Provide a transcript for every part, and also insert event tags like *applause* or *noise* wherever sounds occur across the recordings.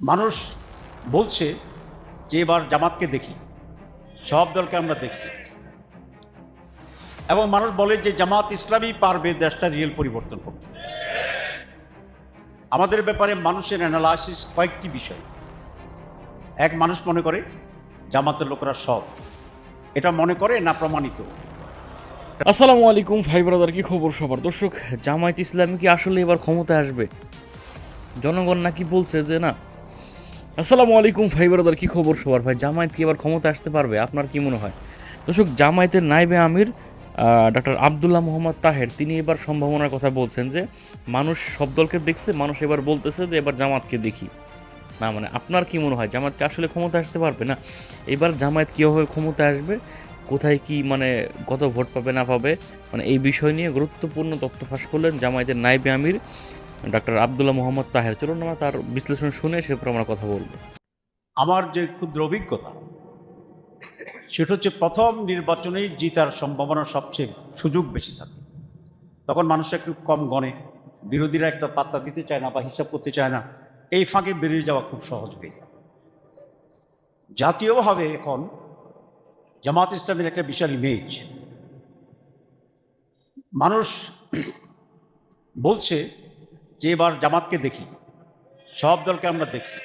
মানুষ বলছে যে এবার জামাতকে দেখি, সব দলকে আমরা দেখছি। এবং মানুষ বলে যে জামাত ইসলামই পারবে, দেশটা রিয়েল পরিবর্তন করতে। আমাদের ব্যাপারে মানুষের অ্যানালাইসিস কয়েকটি বিষয়। এক, মানুষ মনে করে জামাতের লোকেরা সব এটা মনে করে না প্রমাণিত? আসসালামু আলাইকুম ভাই ব্রাদার, কি খবর সবার? দর্শক, জামায়াত ইসলামী কি আসলে এবার ক্ষমতায় আসবে? জনগণ নাকি বলছে যে না আসসালামু আলাইকুম ভাই ব্রাদার, কি খবর সবার? ভাই, জামায়াত কি এবার ক্ষমতা আসতে পারবে? আপনার কি মনে হয়? দর্শক, জামায়াতের নাইবে আমির ডক্টর আবদুল্লাহ মোহাম্মদ তাহের, তিনি এবার সম্ভাবনার কথা বলছেন যে, মানুষ সব দলকে দেখছে, মানুষ এবার বলতেছে যে, এবার জামাতকে দেখি। না মানে আপনার কি মনে হয়? জামায়াতকে আসলে ক্ষমতা আসতে পারবে? না, এবার জামায়াত কীভাবে ক্ষমতা আসবে? কোথায় কি মানে কত ভোট পাবে, না পাবে? মানে এই বিষয় নিয়ে গুরুত্বপূর্ণ তথ্য ফাঁস করলেন জামায়াতের নাইবে আমির। ডক্টর আবদুল্লাহ মোহাম্মদ তাহের। চলুন আমরা তার বিশ্লেষণ শুনে সে উপর আমরা কথা বলব। আমার যে ক্ষুদ্র অভিজ্ঞতা, সেটা হচ্ছে প্রথম নির্বাচনেই জিতার সম্ভাবনা সবচেয়ে সুযোগ বেশি থাকে। তখন মানুষ একটু কম গণে, বিরোধীরা একটা পাত্তা দিতে চায় না বা হিসাব করতে চায় না, এই ফাঁকে বেরিয়ে যাওয়া খুব সহজ হয়ে যায়। জাতীয়ভাবে এখন জামাত ইসলামের একটা বিশাল ইমেজ মানুষ বলছে যে এবার জামাতকে দেখি, সব দলকে আমরা দেখছি।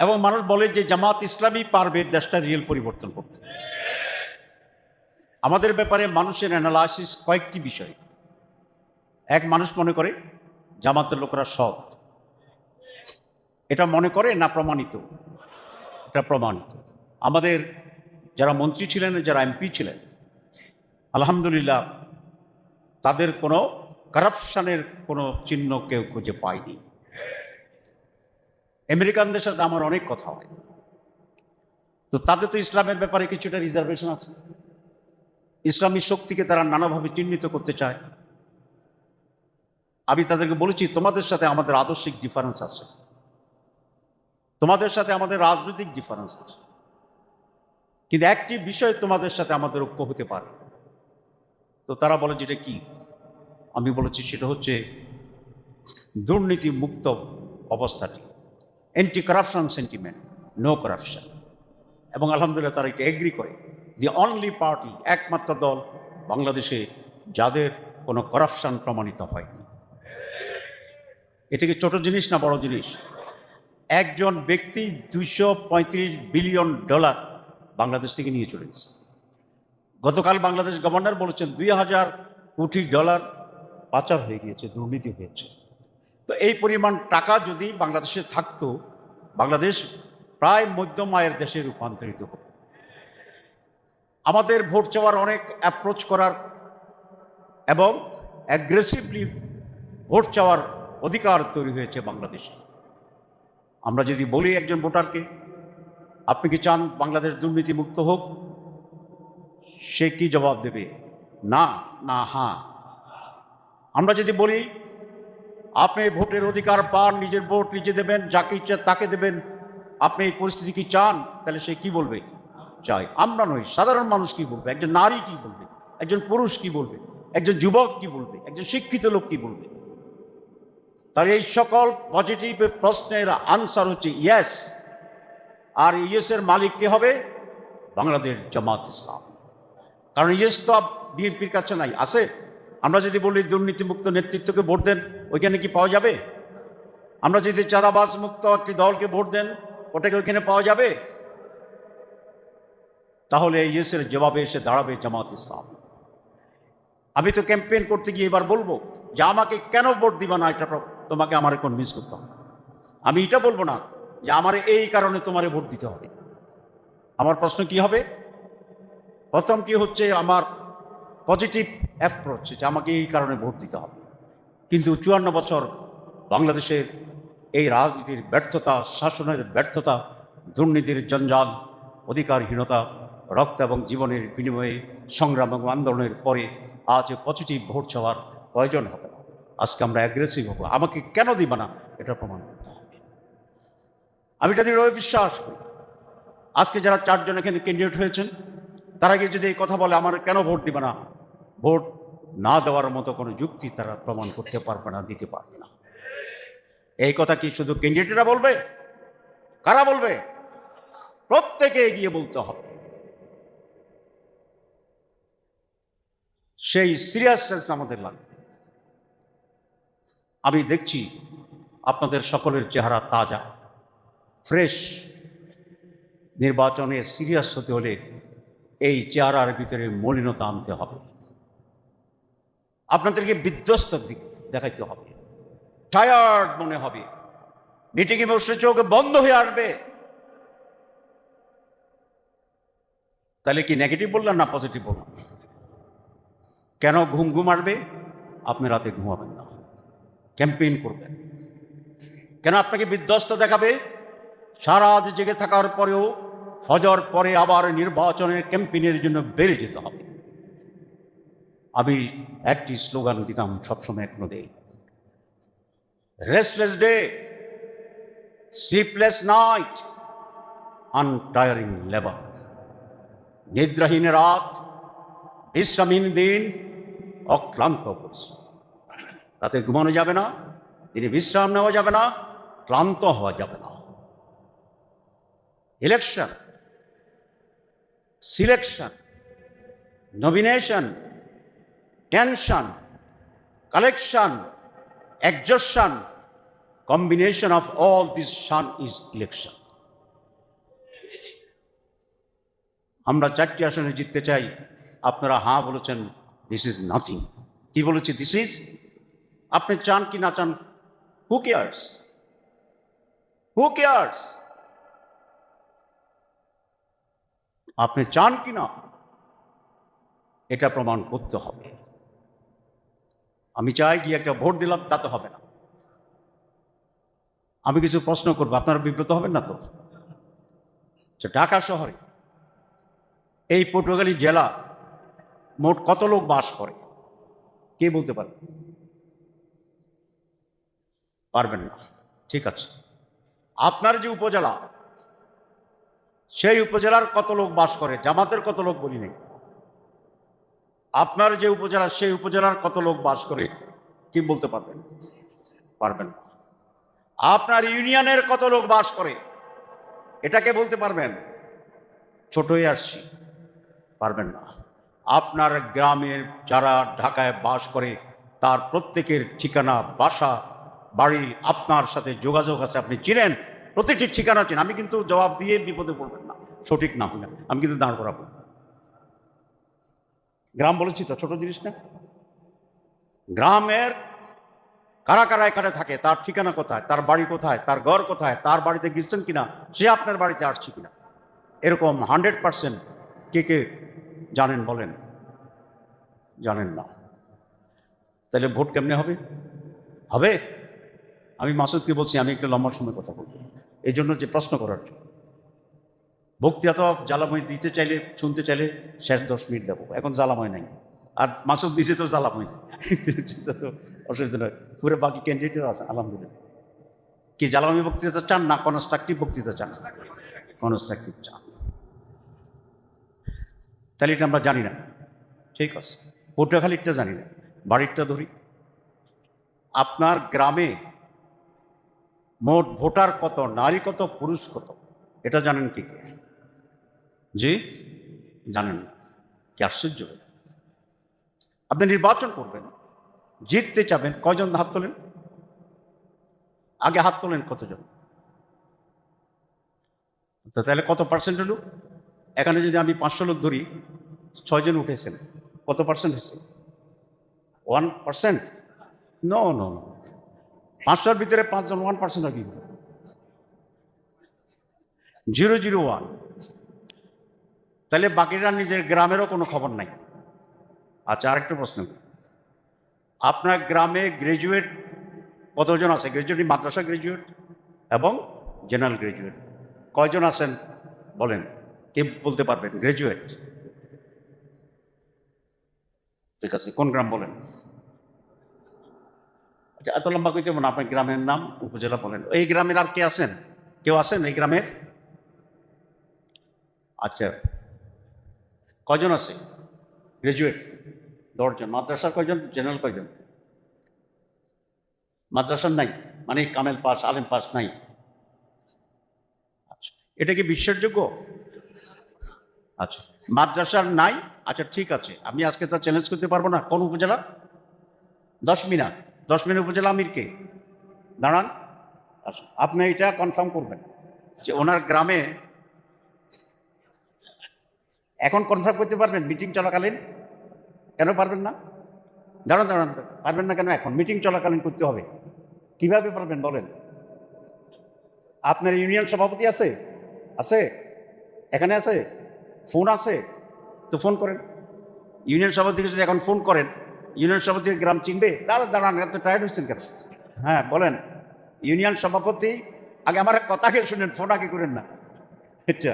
এবং মানুষ বলে যে জামাত ইসলামই পারবে দেশটা রিয়েল পরিবর্তন করতে। আমাদের ব্যাপারে মানুষের অ্যানালাইসিস কয়েকটি বিষয়। এক, মানুষ মনে করে জামাতের লোকেরা সৎ। এটা মনে করে না প্রমাণিত? এটা প্রমাণিত। আমাদের যারা মন্ত্রী ছিলেন, যারা এমপি ছিলেন, আলহামদুলিল্লাহ তাদের কোনো কারাপশানের কোনো চিহ্ন কেউ খুঁজে পায়নি। আমেরিকানদের সাথে আমার অনেক কথা হয়। তো তাদের তো ইসলামের ব্যাপারে কিছুটা রিজার্ভেশন আছে। ইসলামী শক্তিকে তারা নানাভাবে চিহ্নিত করতে চায়। আমি তাদেরকে বলেছি, তোমাদের সাথে আমাদের আদর্শিক ডিফারেন্স আছে। তোমাদের সাথে আমাদের রাজনৈতিক ডিফারেন্স আছে। কিন্তু একটি বিষয় তোমাদের সাথে আমাদের ঐক্য হতে পারে। তো তারা বলে, যেটা কি? আমি বলেছি সেটা হচ্ছে দুর্নীতি মুক্ত অবস্থাটি। Anti corruption sentiment no corruption এবং আলহামদুলিল্লাহ তারা এটা এগ্রি করে দি অনলি পার্টি একমাত্র দল বাংলাদেশে যাদের কোনো করাপশন প্রমাণিত হয়নি। এটা কি ছোট জিনিস না বড় জিনিস? একজন ব্যক্তি দুইশো পঁয়ত্রিশ বিলিয়ন ডলার বাংলাদেশ থেকে নিয়ে চলে গেছে। গতকাল বাংলাদেশ গভর্নর বলেছেন দুই হাজার কোটি ডলার পাচার হয়ে গিয়েছে, দুর্নীতি হয়েছে। তো এই পরিমাণ টাকা যদি বাংলাদেশে থাকতো, বাংলাদেশ প্রায় মধ্যম আয়ের দেশে রূপান্তরিত হতো। আমাদের ভোট চাওয়ার অনেক অ্যাপ্রোচ করার এবং অ্যাগ্রেসিভলি ভোট চাওয়ার অধিকার তৈরি হয়েছে বাংলাদেশে। আমরা যদি বলি একজন ভোটারকে, আপনি কি চান বাংলাদেশ দুর্নীতিমুক্ত হোক? সে কি জবাব দেবে? না না হ্যাঁ। আমরা যদি বলি, আপনি ভোটের অধিকার পান, নিজের ভোট নিজে দেবেন, যাকে ইচ্ছে তাকে দেবেন, আপনি এই পরিস্থিতি কি চান? তাহলে সে কি বলবে? চাই আমরা নই, সাধারণ মানুষ কি বলবে? একজন নারী কি বলবে? একজন পুরুষ কি বলবে? একজন যুবক কি বলবে? একজন শিক্ষিত লোক কি বলবে? তার এই সকল পজিটিভ প্রশ্নের আনসার হচ্ছে ইয়েস আর ইয়েসের মালিক কে হবে? বাংলাদেশ জামাত ইসলাম। কারণ ইয়েস তো বিএনপির কাছে নাই, আছে? আমরা যদি বলি দুর্নীতিমুক্ত নেতৃত্বকে ভোট দেন, ওইখানে কি পাওয়া যাবে? আমরা যদি চাঁদাবাজ মুক্ত একটি দলকে ভোট দেন, ওটাকে ওইখানে পাওয়া যাবে? তাহলে এই ইয়েসের জবাবে এসে দাঁড়াবে জামাত ইসলাম। আমি তো ক্যাম্পেইন করতে গিয়ে এবার বলব যে আমাকে কেন ভোট দিবা না, এটা তোমাকে আমার কনভিন্স করতে হবে। আমি এটা বলব না যে আমার এই কারণে তোমারে ভোট দিতে হবে। আমার প্রশ্ন কি হবে? প্রথম কি হচ্ছে আমার পজিটিভ অ্যাপ্রোচ যে আমাকে এই কারণে ভোট দিতে হবে। কিন্তু চুয়ান্ন বছর বাংলাদেশের এই রাজনীতির ব্যর্থতা, শাসনের ব্যর্থতা, দুর্নীতির জঞ্জাল, অধিকারহীনতা, রক্ত এবং জীবনের বিনিময়ে সংগ্রাম এবং আন্দোলনের পরে আজ পজিটিভ ভোট চাওয়ার প্রয়োজন হবে না? আজকে আমরা অ্যাগ্রেসিভ হব। আমাকে কেন দিবে না? এটা প্রমাণ করতে হবে। আমি এটা দৃঢ়ভাবে বিশ্বাস করি। আজকে যারা চারজন এখানে ক্যান্ডিডেট হয়েছেন, তারা গিয়ে যদি এই কথা বলে, আমার কেন ভোট দিবে না? ভোট না দেওয়ার মতো কোনো যুক্তি তারা প্রমাণ করতে পারবে না, দিতে পারবে না। এই কথা কি শুধু ক্যান্ডিডেটরা বলবে? কারা বলবে? প্রত্যেকে এগিয়ে বলতে হবে। সেই সিরিয়াসনেস আমাদের লাগবে। আমি দেখছি আপনাদের সকলের চেহারা তাজা ফ্রেশ নির্বাচনে সিরিয়াস হতে হলে এই চেহারার ভিতরে মলিনতা আনতে হবে। আপনাদেরকে বিধ্বস্ত দিক দেখাইতে হবে। টায়ার্ড মনে হবে। মিটিংয়ে বসে চোখ বন্ধ হয়ে আসবে। তাহলে কি নেগেটিভ বললাম না পজিটিভ বললাম? কেন ঘুম ঘুম আসবে? আপনি রাতে ঘুমাবেন না। ক্যাম্পেইন করবেন। কেন আপনাকে বিধ্বস্ত দেখাবে? সারা জেগে থাকার পরেও ফজর পরে আবার নির্বাচনের ক্যাম্পেইনের জন্য বেড়ে যেতে হবে। আমি একটি স্লোগান দিতাম সবসময় এখনও দেই। Restless day sleepless night untiring labour নিদ্রাহীন রাত, বিশ্রামহীন দিন, অক্লান্ত পরিশ্রম। রাতে ঘুমানো যাবে না, দিনে বিশ্রাম নেওয়া যাবে না, ক্লান্ত হওয়া যাবে না। Election selection nomination tension collection exhaustion, combination of all this sun is election. আমরা চারটি আসনে জিততে চাই। আপনারা হ্যাঁ বলেছেন দিস ইজ নাথিং কি বলেছে? দিস ইজ আপনি চান কি না চান হু কেয়ার্স হু কেয়ার্স আপনি চান কি না, এটা প্রমাণ করতে হবে। আমি চাই কি একটা ভোট দিলাম তাতে হবে না। আমি কিছু প্রশ্ন করব আপনারা বিব্রত হবেন না তো? আচ্ছা, ঢাকা শহরে এই পটুয়াখালী জেলা মোট কত লোক বাস করে? কে বলতে পারে পারবেন না। ঠিক আছে। আপনার যে উপজেলা সেই উপজেলার কত লোক বাস করে? জামাতের কত লোক বলি নেই? আপনার যে উপজেলা, সেই উপজেলার কত লোক বাস করে? কি বলতে পারবেন? পারবেন আপনার ইউনিয়নের কত লোক বাস করে? এটাকে বলতে পারবেন? ছোট হয়ে আসছি। পারবেন না। আপনার গ্রামের যারা ঢাকায় বাস করে, তার প্রত্যেকের ঠিকানা, বাসা, বাড়ি আপনার সাথে যোগাযোগ আছে। আপনি চিনেন, প্রতিটি ঠিকানা চেন আমি কিন্তু জবাব দিয়ে বিপদে পড়বেন না। সঠিক না হলে। আমি কিন্তু দাঁড় করাবো গ্রাম বলেছি তো, ছোট জিনিস না? গ্রামের কারা কারা এখানে থাকে, তার ঠিকানা কোথায়, তার বাড়ি কোথায়, তার ঘর কোথায়, তার বাড়িতে গিয়েছেন কিনা, সে আপনার বাড়িতে আসছে কিনা? এরকম হান্ড্রেড পার্সেন্ট কে কে জানেন বলেন? জানেন না। তাহলে ভোট কেমনে হবে? হবে? আমি মাসুদকে বলছি, আমি একটু লম্বা সময় কথা বলব। এই জন্য যে প্রশ্ন করার ভক্তি এত জ্বালাময় দিতে চাইলে, শুনতে চাইলে শেষ দশ মিনিট দেবো। এখন জ্বালাময় নাই। আর মাসুদ দিছে তো জ্বালাময়। *laughs* অসুবিধা নয়। পুরো বাকি ক্যান্ডিডেট আছে, আলহামদুলিল্লাহ। কি জ্বালাময় বক্তৃতা চান না কনস্ট্রাকটিভ বক্তৃতা চান? কনস্ট্রাকটিভ চান। তাহলে এটা আমরা জানি না। ঠিক আছে। পটুয়াখালীরটা জানি না। বাড়িরটা ধরি। আপনার গ্রামে মোট ভোটার কত, নারী কত, পুরুষ কত? এটা জানেন কি জি? জানেন কি আশ্চর্য। আপনি নির্বাচন করবেন, জিততে চাবেন, কয়জন হাত তোলেন? আগে হাত তোলেন কতজন? তো তাহলে কত পার্সেন্ট হলো? এখানে যদি আমি পাঁচশো লোক ধরি, ছয়জন উঠেছেন, কত পার্সেন্ট হয়েছে? One percent no no no পাঁচশোর ভিতরে পাঁচজন ওয়ান পার্সেন্ট আর কি জিরো জিরো ওয়ান তাহলে বাকিরা নিজের গ্রামেরও কোনো খবর নাই। আচ্ছা আরেকটা প্রশ্ন। আপনার গ্রামে গ্রাজুয়েট কতজন আছে? গ্রাজুয়েট মাদ্রাসা গ্রাজুয়েট এবং জেনারেল গ্রাজুয়েট কয়জন আছেন? বলেন। কে বলতে পারবেন? গ্রাজুয়েট ঠিক আছে, কোন গ্রাম বলেন? আচ্ছা এত লম্বা কইতে না, আপনার গ্রামের নাম উপজেলা বলেন। এই গ্রামের আর কে আছেন? কেউ আছেন এই গ্রামের? আচ্ছা কয়জন আছে? গ্রাজুয়েট দশজন। মাদ্রাসার কয়জন? জেনারেল কয়জন? মাদ্রাসার নাই? মানে কামেল পাস, আলেম পাস নাই? আচ্ছা। এটা কি বিশ্বাসযোগ্য? আচ্ছা। মাদ্রাসার নাই? আচ্ছা ঠিক আছে। আমি আজকে তো চ্যালেঞ্জ করতে পারব না। কোন উপজেলা? দশ মিনা দশ মিনা উপজেলা আমিরকে দাঁড়ান। আচ্ছা। আপনি এটা কনফার্ম করবেন যে ওনার গ্রামে এখন কনফার্ম করতে পারবেন মিটিং চলাকালীন? কেন পারবেন না? দাঁড়ান দাঁড়ান, পারবেন না কেন এখন? মিটিং চলাকালীন করতে হবে। কীভাবে পারবেন বলেন? আপনার ইউনিয়ন সভাপতি আছে? আছে? এখানে আছে? ফোন আছে? তো ফোন করেন। ইউনিয়ন সভাপতিকে যদি এখন ফোন করেন ইউনিয়ন সভাপতি গ্রাম চিনবে? দাঁড়ান দাঁড়ান, এত টায়ার্ড হচ্ছেন কেন? হ্যাঁ বলেন। ইউনিয়ন সভাপতি, আগে আমার কথাকে শুনেন ফোন আগে করেন না। আচ্ছা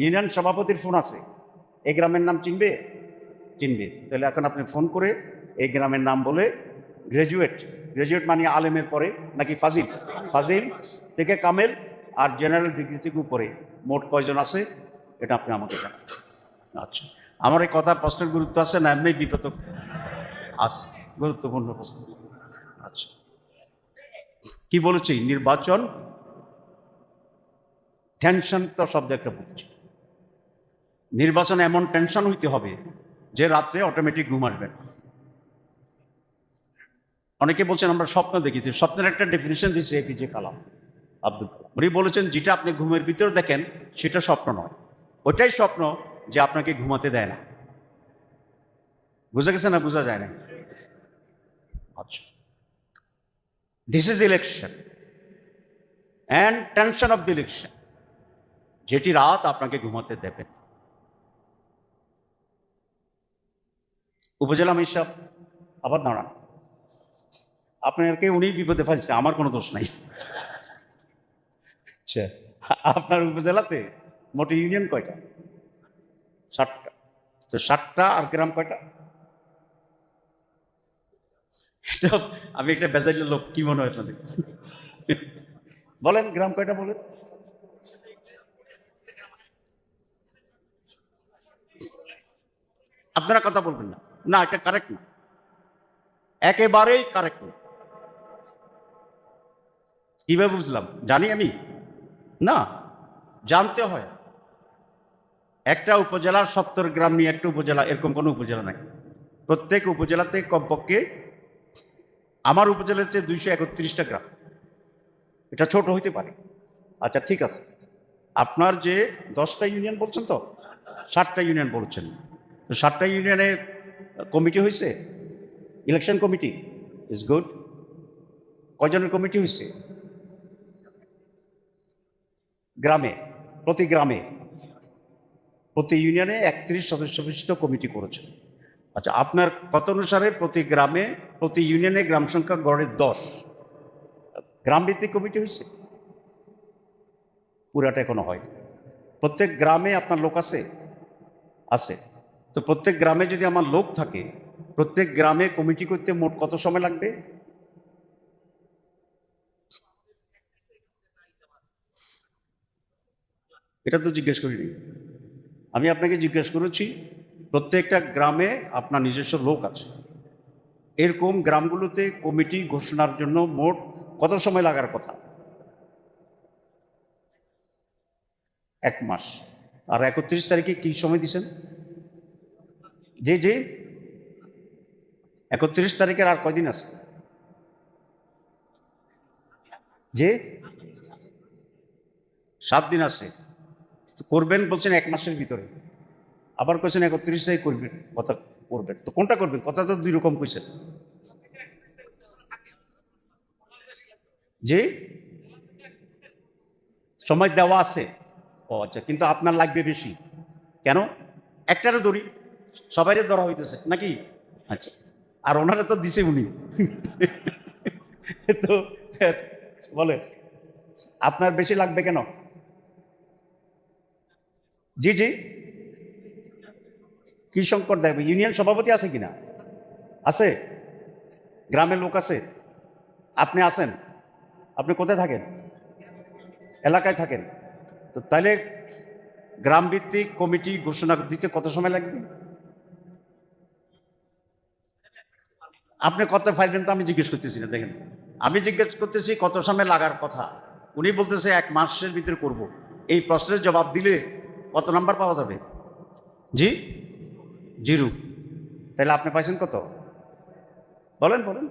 ইউনিয়ন সভাপতির ফোন আছে। এই গ্রামের নাম চিনবে? চিনবে। তাহলে এখন আপনি ফোন করে এই গ্রামের নাম বলে গ্রাজুয়েট গ্রাজুয়েট মানে আলেমের পরে, নাকি ফাজিল? ফাজিল থেকে কামেল আর জেনারেল ডিগ্রি থেকে উপরে। মোট কয়জন আছে? এটা আপনি আমাকে জানান। আচ্ছা। আমার এই কথা প্রশ্নের গুরুত্ব আছে না? এমনি বিপদ আছে। গুরুত্বপূর্ণ প্রশ্ন। আচ্ছা। কি বলেছি? নির্বাচন? টেনশন তো শব্দ একটা বলছি নির্বাচন এমন টেনশন হইতে হবে যে রাত্রে অটোমেটিক ঘুম আসবে না। অনেকে বলছেন, আমরা স্বপ্ন দেখেছি স্বপ্নের একটা ডেফিনেশন দিচ্ছে এপিজে কালাম আব্দুল কালাম। উনি বলেছেন, যেটা আপনি ঘুমের ভিতরে দেখেন, সেটা স্বপ্ন নয়। ওটাই স্বপ্ন যে আপনাকে ঘুমাতে দেয় না। বুঝা গেছে না বোঝা যায় না আচ্ছা। This is election and tension of the election যেটি রাত আপনাকে ঘুমাতে দেবে। উপজেলা মিশাব আবার দাঁড়ান। আপনাকে উনি বিপদে ফেলছে আমার কোনো দোষ নাই। আচ্ছা। আপনার উপজেলাতে মোট ইউনিয়ন কয়টা? ষাটটা তো ষাটটা আর গ্রাম কয়টা? আমি একটা বেজাইলের লোক কি মনে হয় আপনাদের? বলেন গ্রাম কয়টা বলেন? আপনারা কথা বলবেন না। না, এটা কারেক্ট না। একেবারেই কারেক্ট না। কীভাবে বুঝলাম? জানি আমি? না, জানতে হয়। একটা উপজেলার সত্তর গ্রাম নিয়ে একটা উপজেলা, এরকম কোনো উপজেলা নাই। প্রত্যেক উপজেলাতে কমপক্ষে আমার উপজেলাতে দুইশো একত্রিশটা গ্রাম। এটা ছোট হইতে পারে। আচ্ছা ঠিক আছে। আপনার যে দশটা ইউনিয়ন বলছেন তো, ষাটটা ইউনিয়ন বলছেন। তো ষাটটা ইউনিয়নে কমিটি হয়েছে ইলেকশন কমিটি ইজ গুড কয়জনের কমিটি হয়েছে গ্রামে, প্রতি গ্রামে। প্রতি ইউনিয়নে একত্রিশ সদস্য বিশিষ্ট কমিটি করেছে। আচ্ছা আপনার কত অনুসারে প্রতি গ্রামে, প্রতি ইউনিয়নে গ্রাম সংখ্যা গড়ে দশ। গ্রাম ভিত্তিক কমিটি হয়েছে পুরাটা এখনও হয়। প্রত্যেক গ্রামে আপনার লোক আছে? আছে। তো প্রত্যেক গ্রামে যদি আমার লোক থাকে, প্রত্যেক গ্রামে কমিটি করতে মোট কত সময় লাগবে? এটা তো জিজ্ঞেস করিনি। আমি আপনাকে জিজ্ঞেস করেছি, প্রত্যেকটা গ্রামে আপনার নিজস্ব লোক আছে। এরকম গ্রামগুলোতে কমিটি ঘোষণার জন্য মোট কত সময় লাগার কথা? এক মাস। আর একত্রিশ তারিখে কি সময় দিছেন জি জি একত্রিশ তারিখের আর কয়দিন আছে? যে, সাত দিন আছে। করবেন বলছেন এক মাসের ভিতরে। আবার কইছেন একত্রিশ তারিখ করবেন। কথা করবেন। তো কোনটা করবেন? কথা তো দুই রকম কইছেন। জি সময় দেওয়া আছে। ও আচ্ছা কিন্তু আপনার লাগবে বেশি। কেন? একটারে ধরি। সবাইরে ধরা হইতেছে নাকি? আচ্ছা। আর ওনারা তো দিছে উনি। তো বলে আপনার বেশি লাগবে কেন? জি জি। কি সংকট দেখবে? ইউনিয়ন সভাপতি আছে কিনা? আছে? গ্রামের লোক আছে? আপনি আছেন? আপনি কোথায় থাকেন? এলাকায় থাকেন? তো তাহলে গ্রাম ভিত্তিক কমিটি ঘোষণা দিতে কত সময় লাগবে? আপনি কত ফাইবেন তো আমি জিজ্ঞেস করতেছি না, দেখেন। আমি জিজ্ঞেস করতেছি কত সময় লাগার কথা। উনি বলতেছে এক মাসের ভিতরে করব। এই প্রশ্নের জবাব দিলে কত নাম্বার পাওয়া যাবে? জি? জিরো। তাহলে আপনি পাইছেন কত? বলেন বলেন।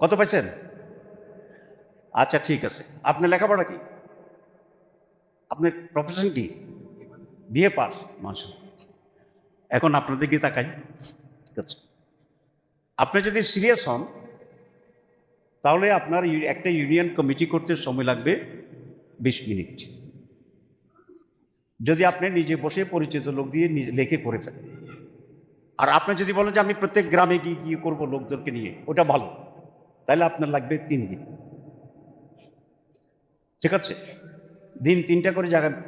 কত পাইছেন? আচ্ছা ঠিক আছে। আপনি লেখাপড়া কি? আপনার প্রফেশন কি? বিএ পাস মাসা এখন আপনাদের দিকে তাকাই। ঠিক আছে। আপনি যদি সিরিয়াস হন, তাহলে আপনার একটা ইউনিয়ন কমিটি করতে সময় লাগবে বিশ মিনিট। যদি আপনি নিজে বসে পরিচিত লোক দিয়ে লেখে করে ফেলেন। আর আপনি যদি বলেন যে, আমি প্রত্যেক গ্রামে গিয়ে গিয়ে করব লোকদেরকে নিয়ে, ওটা ভালো। তাহলে আপনার লাগবে তিন দিন। ঠিক আছে? দিন তিনটা করে জায়গা,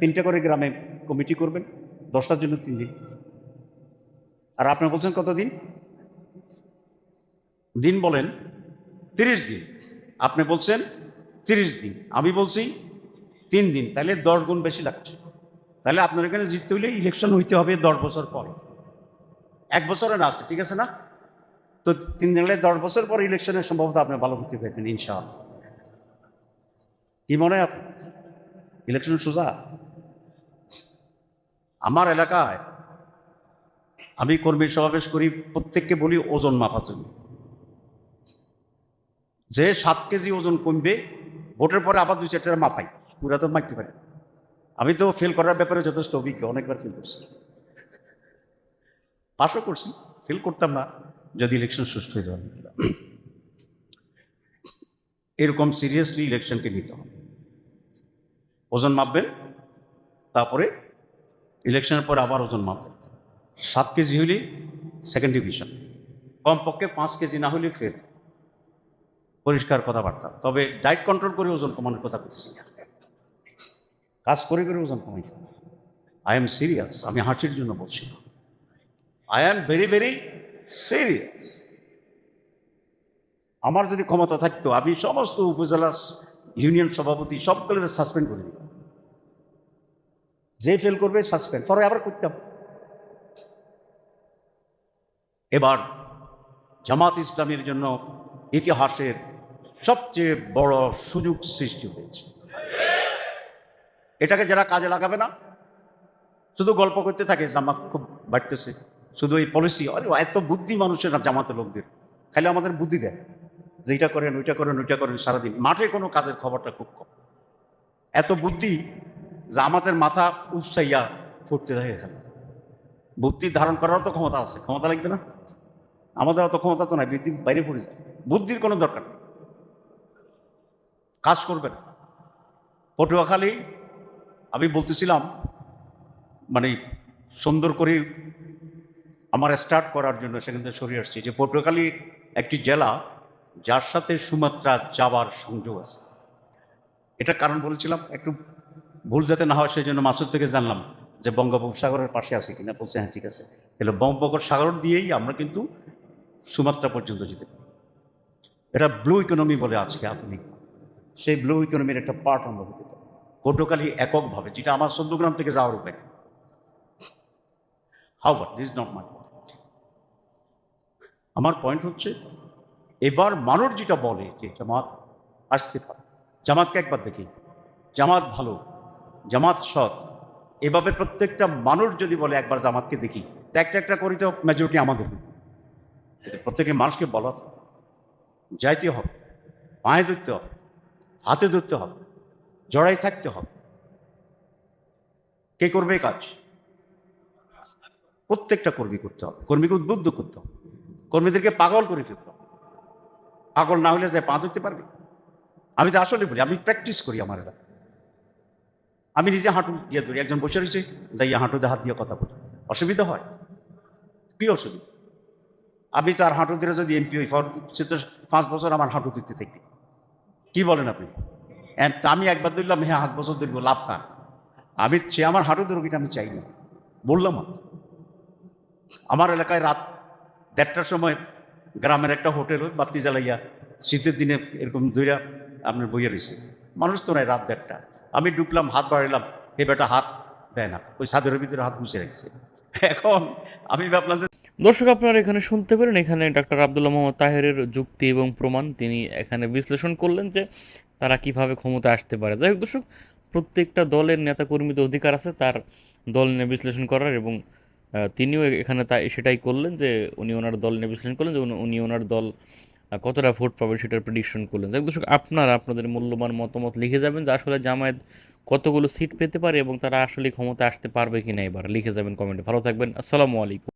তিনটা করে গ্রামে কমিটি করবেন। দশটার জন্য তিন দিন। আর আপনি বলছেন কত দিন বলেন তিরিশ দিন। আপনি বলছেন তিরিশ দিন। আমি বলছি তিন দিন, তাহলে দশ গুণ বেশি লাগছে। তাহলে আপনার এখানে জিততে হইলে ইলেকশন হইতে হবে দশ বছর পর। এক বছরে না আছে, ঠিক আছে না? তো তিন দিন দশ বছর পর ইলেকশনের সম্ভবত আপনি ভালো হতে পারবেন, ইনশাআল্লাহ। কি মনে হয় ইলেকশন সোজা আমার এলাকায় আমি কর্মী সমাবেশ করি, প্রত্যেককে বলি ওজন মাপার জন্য। যে সাত কেজি ওজন কমবে, ভোটের পরে আবার দুই চারটা মাপাই পুরা তো মারতে পারি। আমি তো ফেল করার ব্যাপারে যথেষ্ট অভিজ্ঞ, অনেকবার ফেল করছি। পাশও করছি ফেল করতাম না, যদি ইলেকশন সুস্থ হয়ে যাওয়া এরকম সিরিয়াসলি ইলেকশনকে নিতে হবে। ওজন মাপবেন, তারপরে ইলেকশনের পর আবার ওজন মাপবেন। সাত কেজি হলে সেকেন্ড ডিভিশন কমপক্ষে পাঁচ কেজি না হলে ফেল পরিষ্কার কথাবার্তা। তবে ডায়েট কন্ট্রোল করে ওজন কমানোর কথা বলতেছি না। কাজ করে করে ওজন কমাইতে আই এম সিরিয়াস আমি হাসির জন্য বলছি I am very very serious আমার যদি ক্ষমতা থাকতো, আমি সমস্ত উপজেলা ইউনিয়ন সভাপতি সবগুলো সাসপেন্ড করে দিতাম। যে ফেল করবে সাসপেন্ড পরে আবার করতাম। এবার জামাত ইসলামের জন্য ইতিহাসের সবচেয়ে বড় সুযোগ সৃষ্টি হয়েছে। এটাকে যারা কাজে লাগাবে না, শুধু গল্প করতে থাকে, জামাত খুব বাড়তেছে। শুধু এই পলিসি আরে এত বুদ্ধি মানুষের না জামাতের লোকদের। খালি আমাদের বুদ্ধি দেয়, যে এইটা করেন, ওইটা করেন ওইটা করেন সারাদিন। মাঠে কোনো কাজের খবরটা খুব কম। এত বুদ্ধি যে আমাদের মাথা উৎসাইয়া করতে থাকে এখানে। বুদ্ধি ধারণ করারও তো ক্ষমতা আছে। ক্ষমতা লাগবে না? আমাদের অত ক্ষমতা তো নাই বুদ্ধি বাইরে পড়ে যায় বুদ্ধির কোনো দরকার নেই। কাজ করবেন। পটুয়াখালী, আমি বলতেছিলাম মানে সুন্দর করে আমার স্টার্ট করার জন্য সেখান থেকে সরিয়ে আসছি যে পটুয়াখালী একটি জেলা যার সাথে সুমাত্রা যাবার সংযোগ আছে। এটা কারণ বলেছিলাম, একটু ভুল যাতে না হয় সেই জন্য মাসুর থেকে জানলাম যে বঙ্গোপসাগরের পাশে আছে কিনা। বলছে হ্যাঁ ঠিক আছে। তাহলে বঙ্গোপসাগর দিয়েই আমরা কিন্তু সুমাত্রা পর্যন্ত যেতে পারি। এটা ব্লু ইকোনমি বলে আজকে আধুনিক। সেই ব্লু ইকোনমির একটা পার্ট আমরা হতে পারি। পটুয়াখালী এককভাবে, যেটা আমার চন্দ্রগ্রাম থেকে যাওয়ার উপায়। How but this not my আমার পয়েন্ট হচ্ছে, এবার মানুষ যেটা বলে যে জামাত আসতে পারে, জামাতকে একবার দেখি। জামাত ভালো, জামাত সৎ, এভাবে প্রত্যেকটা মানুষ যদি বলে একবার জামাতকে দেখি, তা একটা একটা করি তো মেজরিটি আমাদের কিন্তু প্রত্যেকে মানুষকে বলা যাইতে হবে, পায়ে ধরতে হবে। হাতে ধরতে হবে জড়াই থাকতে হবে। কে করবে কাজ? প্রত্যেকটা কর্মী করতে হবে, কর্মীকে উদ্বুদ্ধ করতে হবে, কর্মীদেরকে পাগল করে ফেলতে হবে। পাগল না হলে যে পা ধরতে পারবে? আমি তো আসলে বলি, আমি প্র্যাকটিস করি আমার এলাকায়। আমি নিজে হাঁটু দিয়ে ধরি, একজন বসে রয়েছে, যাই হাঁটুতে হাত দিয়ে কথা বলি। অসুবিধা হয়? কি অসুবিধা? আমি তার হাঁটু ধরে যদি এমপি হই, ফর পাঁচ বছর আমার হাঁটু দিতে থাকবে। কি বলেন আপনি? আমি একবার ধরলাম হ্যাঁ পাঁচ বছর ধরবো লাভ কার আমি সে আমার হাঁটু ধরুক এটা আমি চাই না বললাম আমার এলাকায় রাত দেড়টার সময় গ্রামের একটা হোটেল বাতি জ্বালাইয়া শীতের দিনে এরকম ধইরা আপনার বইয়ে রয়েছে মানুষ তো নাই রাত দেড়টা। আমি ঢুকলাম, হাত বাড়াইলাম এ বেটা হাত দেয় না। ওই সাদের ভিতরে হাত মুছে রাখছে। এখন আমি ভাবলাম যে দর্শক, আপনারা এখানে শুনতে পেলেন, এখানে ডাক্তার আবদুল্লাহ মোহাম্মদ তাহেরের যুক্তি এবং প্রমাণ তিনি এখানে বিশ্লেষণ করলেন যে তারা কীভাবে ক্ষমতা আসতে পারে। যাই হোক দর্শক, প্রত্যেকটা দলের নেতাকর্মীদের অধিকার আছে তার দল নিয়ে বিশ্লেষণ করার এবং তিনিও এখানে তাই সেটাই করলেন যে উনি ওনার দল নিয়ে বিশ্লেষণ করলেন যে উনি- ওনার দল কতটা ভোট পাবে সেটার প্রেডিকশন করলেন। যাই দর্শক, আপনারা আপনাদের মূল্যবান মতামত লিখে যাবেন যে আসলে জামায়াত কতগুলো সিট পেতে পারে এবং তারা আসলে ক্ষমতা আসতে পারবে কি না এবার লিখে যাবেন কমেন্টে ভালো থাকবেন, আসসালামু আলাইকুম।